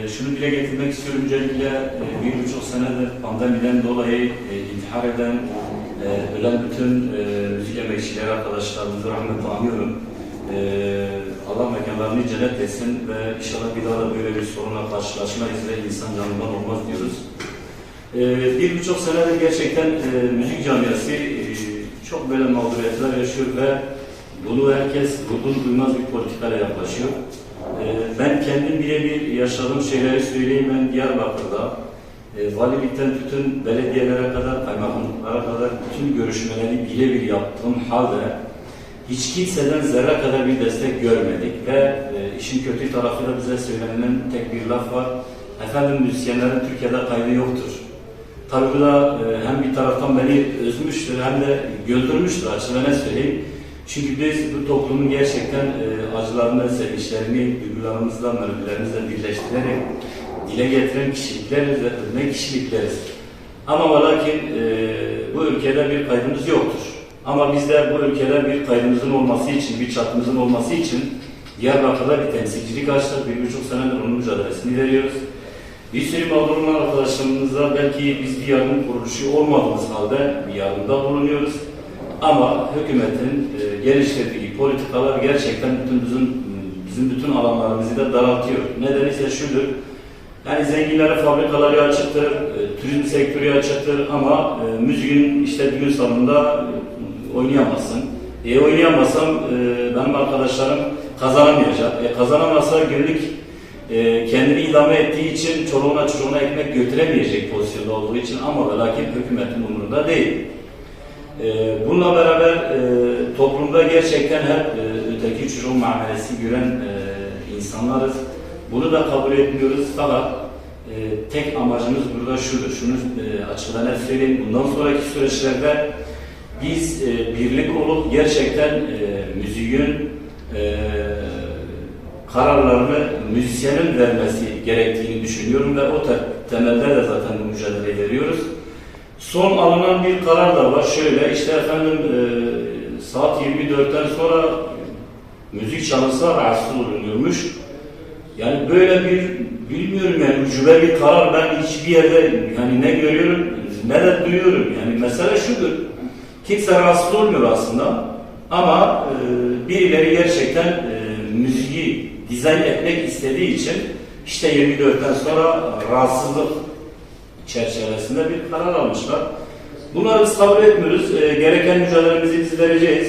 E, Şunu dile getirmek istiyorum öncelikle e, bir buçuk senedir pandemiden dolayı e, intihar eden, e, ölen bütün müzik emekçileri arkadaşlarımızı rahmetle anıyorum. Allah mekanlarını cennet etsin ve inşallah bir daha da böyle bir sorunla karşılaşmayız ve insan canından olmaz diyoruz. Bir buçuk senedir gerçekten müzik camiası çok böyle mağduriyetler yaşıyor ve bunu herkes vurdum duymaz bir politikayla yaklaşıyor. Ee, Ben kendim birebir yaşadığım şeyleri söyleyeyim. Ben Diyarbakır'da e, valilikten bütün belediyelere kadar, kaymakamlıklara kadar bütün görüşmeleri birebir yaptığım halde hiç kimseden zerre kadar bir destek görmedik ve e, işin kötü tarafı da bize söylenilen tek bir laf var. Efendim müzisyenlerin Türkiye'de kaydı yoktur. Tabii bu da e, hem bir taraftan beni üzmüştür hem de güldürmüştür açıkçası ne söyleyeyim. Çünkü biz bu toplumun gerçekten e, acılarını, sevinçlerini, duygularımızla, melodilerimizle birleştirerek dile getiren kişilikleriz ve örnek kişilikleriz. Ama ve lakin e, bu ülkede bir kaydımız yoktur. Ama biz de bu ülkede bir kaydımızın olması için, bir çatımızın olması için Diyarbakır'da bir temsilcilik açtık. Bir buçuk senedir onun mücadelesini veriyoruz. Bir sürü mağdur olan arkadaşlarımızla belki biz bir yardım kuruluşu olmadığımız halde bir yardımda bulunuyoruz. Ama hükümetin e, geliştirdiği politikalar gerçekten bütün bizim bizim bütün alanlarımızı da daraltıyor. Nedeni ise şudur. Yani zenginlere fabrikaları açıktır, e, turizm sektörü açıktır ama e, işte düğün salonunda e, oynayamazsın. E oynayamazsam e, benim arkadaşlarım kazanamayacak. E, kazanamazsa günlük e, kendini idame ettiği için çoluğuna çocuğuna ekmek götüremeyecek pozisyonda olduğu için ama ve lakin hükümetin umurunda değil. Ee, Bununla beraber e, toplumda gerçekten hep e, öteki çocuğun muamelesi gören e, insanlarız. Bunu da kabul etmiyoruz fakat e, tek amacımız burada şudur. Şunu e, açıkça net söyleyeyim. Bundan sonraki süreçlerde biz e, birlik olup gerçekten e, müziğin e, kararlarını müzisyenin vermesi gerektiğini düşünüyorum ve o te- temelde de zaten bu mücadeleyi veriyoruz. Son alınan bir karar da var. Şöyle işte efendim e, saat 24'ten sonra müzik çalınsa rahatsız olunuyormuş. Yani böyle bir bilmiyorum yani ucube bir karar ben hiçbir yerde yani ne görüyorum ne de duyuyorum. Yani mesele şudur. Kimse rahatsız olmuyor aslında ama e, birileri gerçekten e, müziği dizayn etmek istediği için işte 24'ten sonra rahatsızlık çerçevesinde bir karar almışlar. Bunları biz kabul etmiyoruz. E, gereken mücadelemizi biz vereceğiz.